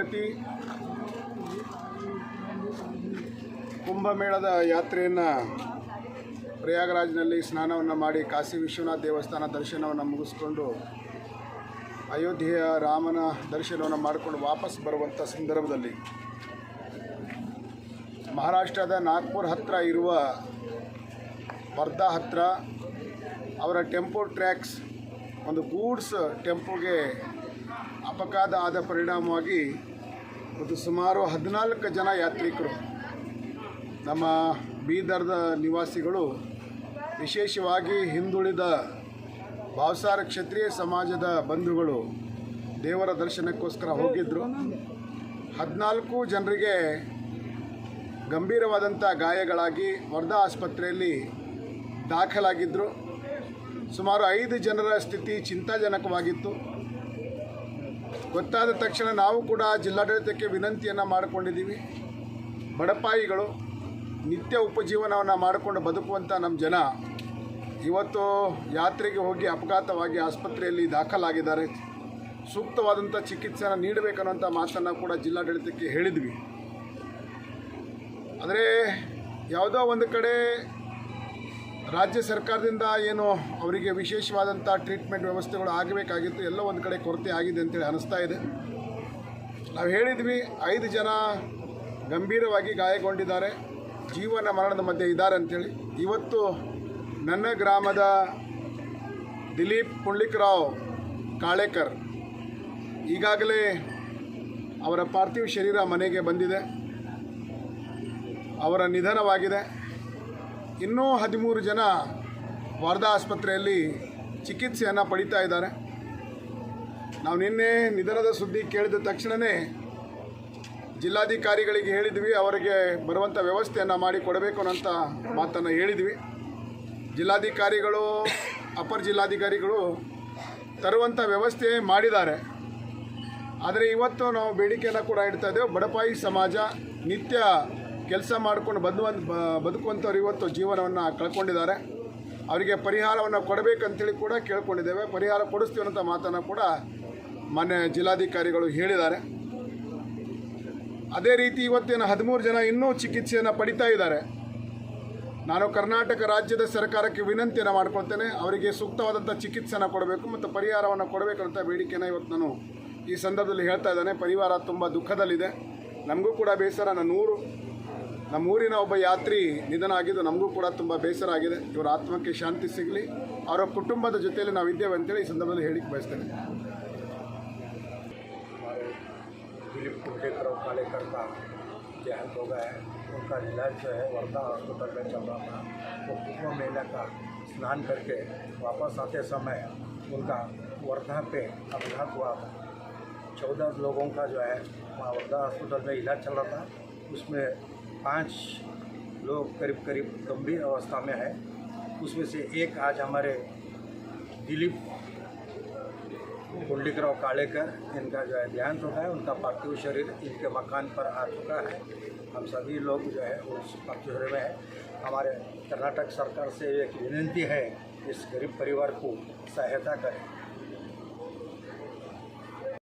ಸಂಗತಿ. ಕುಂಭಮೇಳದ ಯಾತ್ರೆಯನ್ನು ಪ್ರಯಾಗರಾಜ್ನಲ್ಲಿ ಸ್ನಾನವನ್ನು ಮಾಡಿ ಕಾಶಿ ವಿಶ್ವನಾಥ ದೇವಸ್ಥಾನ ದರ್ಶನವನ್ನು ಮುಗಿಸ್ಕೊಂಡು ಅಯೋಧ್ಯೆಯ ರಾಮನ ದರ್ಶನವನ್ನು ಮಾಡಿಕೊಂಡು ವಾಪಸ್ ಬರುವಂಥ ಸಂದರ್ಭದಲ್ಲಿ ಮಹಾರಾಷ್ಟ್ರದ ನಾಗ್ಪುರ್ ಹತ್ತಿರ ಇರುವ ವರ್ಧಾ ಹತ್ತಿರ ಅವರ ಟೆಂಪೋ ಟ್ರ್ಯಾಕ್ಸ್, ಒಂದು ಗೂಡ್ಸ್ ಟೆಂಪೋಗೆ ಅಪಘಾತ ಆದ ಪರಿಣಾಮವಾಗಿ ಒಂದು ಸುಮಾರು ಹದಿನಾಲ್ಕು ಜನ ಯಾತ್ರಿಕರು ನಮ್ಮ ಬೀದರ್ದ ನಿವಾಸಿಗಳು ವಿಶೇಷವಾಗಿ ಹಿಂದುಳಿದ ಭಾವಸಾರ ಕ್ಷತ್ರಿಯ ಸಮಾಜದ ಬಂಧುಗಳು ದೇವರ ದರ್ಶನಕ್ಕೋಸ್ಕರ ಹೋಗಿದ್ದರು ಹದಿನಾಲ್ಕು ಜನರಿಗೆ ಗಂಭೀರವಾದಂಥ ಗಾಯಗಳಾಗಿ ವರ್ಧಾ ಆಸ್ಪತ್ರೆಯಲ್ಲಿ ದಾಖಲಾಗಿದ್ದರು ಸುಮಾರು ಐದು ಜನರ ಸ್ಥಿತಿ ಚಿಂತಾಜನಕವಾಗಿತ್ತು. ಗೊತ್ತಾದ ತಕ್ಷಣ ನಾವು ಕೂಡ ಜಿಲ್ಲಾಡಳಿತಕ್ಕೆ ವಿನಂತಿಯನ್ನು ಮಾಡಿಕೊಂಡಿದ್ದೀವಿ. ಬಡಪಾಯಿಗಳು ನಿತ್ಯ ಉಪಜೀವನವನ್ನು ಮಾಡಿಕೊಂಡು ಬದುಕುವಂಥ ನಮ್ಮ ಜನ ಇವತ್ತು ಯಾತ್ರೆಗೆ ಹೋಗಿ ಅಪಘಾತವಾಗಿ ಆಸ್ಪತ್ರೆಯಲ್ಲಿ ದಾಖಲಾಗಿದ್ದಾರೆ. ಸೂಕ್ತವಾದಂಥ ಚಿಕಿತ್ಸೆಯನ್ನು ನೀಡಬೇಕನ್ನುವಂಥ ಮಾತನ್ನು ಕೂಡ ಜಿಲ್ಲಾಡಳಿತಕ್ಕೆ ಹೇಳಿದ್ವಿ. ಆದರೆ ಯಾವುದೋ ಒಂದು ಕಡೆ ರಾಜ್ಯ ಸರ್ಕಾರದಿಂದ ಏನು ಅವರಿಗೆ ವಿಶೇಷವಾದಂಥ ಟ್ರೀಟ್ಮೆಂಟ್ ವ್ಯವಸ್ಥೆಗಳು ಆಗಬೇಕಾಗಿತ್ತು, ಎಲ್ಲೋ ಒಂದು ಕಡೆ ಕೊರತೆ ಆಗಿದೆ ಅಂತೇಳಿ ಅನಿಸ್ತಾ ಇದೆ. ನಾವು ಹೇಳಿದ್ವಿ, ಐದು ಜನ ಗಂಭೀರವಾಗಿ ಗಾಯಗೊಂಡಿದ್ದಾರೆ, ಜೀವನ ಮರಣದ ಮಧ್ಯೆ ಇದ್ದಾರೆ ಅಂಥೇಳಿ ಇವತ್ತು ನನ್ನ ಗ್ರಾಮದ ದಿಲೀಪ್ ಪುಂಡ್ಲಿಕ್ರಾವ್ ಕಾಳೇಕರ್ ಈಗಾಗಲೇ ಅವರ ಪಾರ್ಥಿವ ಶರೀರ ಮನೆಗೆ ಬಂದಿದೆ. ಅವರ ನಿಧನವಾಗಿದೆ. ಇನ್ನೂ ಹದಿಮೂರು ಜನ ವಾರ್ಧಾ ಆಸ್ಪತ್ರೆಯಲ್ಲಿ ಚಿಕಿತ್ಸೆಯನ್ನು ಪಡಿತಾ ಇದ್ದಾರೆ. ನಾವು ನಿನ್ನೆ ನಿಧನದ ಸುದ್ದಿ ಕೇಳಿದ ತಕ್ಷಣವೇ ಜಿಲ್ಲಾಧಿಕಾರಿಗಳಿಗೆ ಹೇಳಿದ್ವಿ, ಅವರಿಗೆ ಬರುವಂಥ ವ್ಯವಸ್ಥೆಯನ್ನು ಮಾಡಿ ಕೊಡಬೇಕು ಅನ್ನೋಂಥ ಮಾತನ್ನು ಹೇಳಿದ್ವಿ. ಜಿಲ್ಲಾಧಿಕಾರಿಗಳು, ಅಪರ್ ಜಿಲ್ಲಾಧಿಕಾರಿಗಳು ತರುವಂಥ ವ್ಯವಸ್ಥೆ ಮಾಡಿದ್ದಾರೆ. ಆದರೆ ಇವತ್ತು ನಾವು ಬೇಡಿಕೆಯನ್ನು ಕೂಡ ಇಡ್ತಾ ಇದ್ದೇವೆ. ಬಡಪಾಯಿ ಸಮಾಜ ನಿತ್ಯ ಕೆಲಸ ಮಾಡಿಕೊಂಡು ಬಂದು ಬದುಕುವಂಥವ್ರು ಇವತ್ತು ಜೀವನವನ್ನು ಕಳ್ಕೊಂಡಿದ್ದಾರೆ. ಅವರಿಗೆ ಪರಿಹಾರವನ್ನು ಕೊಡಬೇಕಂತೇಳಿ ಕೂಡ ಕೇಳ್ಕೊಂಡಿದ್ದೇವೆ. ಪರಿಹಾರ ಕೊಡಿಸ್ತೀವಿ ಅಂತ ಮಾತನ್ನು ಕೂಡ ಮೊನ್ನೆ ಜಿಲ್ಲಾಧಿಕಾರಿಗಳು ಹೇಳಿದ್ದಾರೆ. ಅದೇ ರೀತಿ ಇವತ್ತಿನ ಹದಿಮೂರು ಜನ ಇನ್ನೂ ಚಿಕಿತ್ಸೆಯನ್ನು ಪಡಿತಾ ಇದ್ದಾರೆ. ನಾನು ಕರ್ನಾಟಕ ರಾಜ್ಯದ ಸರ್ಕಾರಕ್ಕೆ ವಿನಂತಿಯನ್ನು ಮಾಡ್ಕೊಳ್ತೇನೆ. ಅವರಿಗೆ ಸೂಕ್ತವಾದಂಥ ಚಿಕಿತ್ಸೆನ ಕೊಡಬೇಕು ಮತ್ತು ಪರಿಹಾರವನ್ನು ಕೊಡಬೇಕಂತ ಬೇಡಿಕೆಯನ್ನು ಇವತ್ತು ನಾನು ಈ ಸಂದರ್ಭದಲ್ಲಿ ಹೇಳ್ತಾ ಇದ್ದೇನೆ. ಪರಿವಾರ ತುಂಬ ದುಃಖದಲ್ಲಿದೆ. ನಮಗೂ ಕೂಡ ಬೇಸರ ನನ್ನ ಊರು ನಮ್ಮ ಊರಿನ ಒಬ್ಬ ಯಾತ್ರಿ ನಿಧನ ಆಗಿದ್ದು ನಮಗೂ ಕೂಡ ತುಂಬ ಬೇಸರ ಆಗಿದೆ ಇವರ ಆತ್ಮಕ್ಕೆ ಶಾಂತಿ ಸಿಗಲಿ ಅವರ ಕುಟುಂಬದ ಜೊತೆಯಲ್ಲಿ ನಾವು ಇದ್ದೇವೆ ಅಂತೇಳಿ ಈ ಸಂದರ್ಭದಲ್ಲಿ ಹೇಳಿಕ್ಕೆ ಬಯಸ್ತೇನೆ हमारे दिलीप कुंडेकर कालेकर का देहांत हो गया है उनका इलाज जो है वर्धा हॉस्पिटल में चल रहा था वो कुंभ मेला का स्नान करके वापस आते समय उनका वर्धा पे अपघात हुआ था चौदह लोगों का जो है वहाँ वर्धा हॉस्पिटल में इलाज चल रहा था। उसमें पाँच लोग करीब करीब गंभीर अवस्था में है। उसमें से एक आज हमारे दिलीप कुंडलिकराव कालेकर, इनका जो है देहांत हो गया है, उनका पार्थिव शरीर इनके मकान पर आ चुका है। हम सभी लोग जो है उस पार्थिव शरीर में है। हमारे कर्नाटक सरकार से एक विनंती है, इस गरीब परिवार को सहायता करें।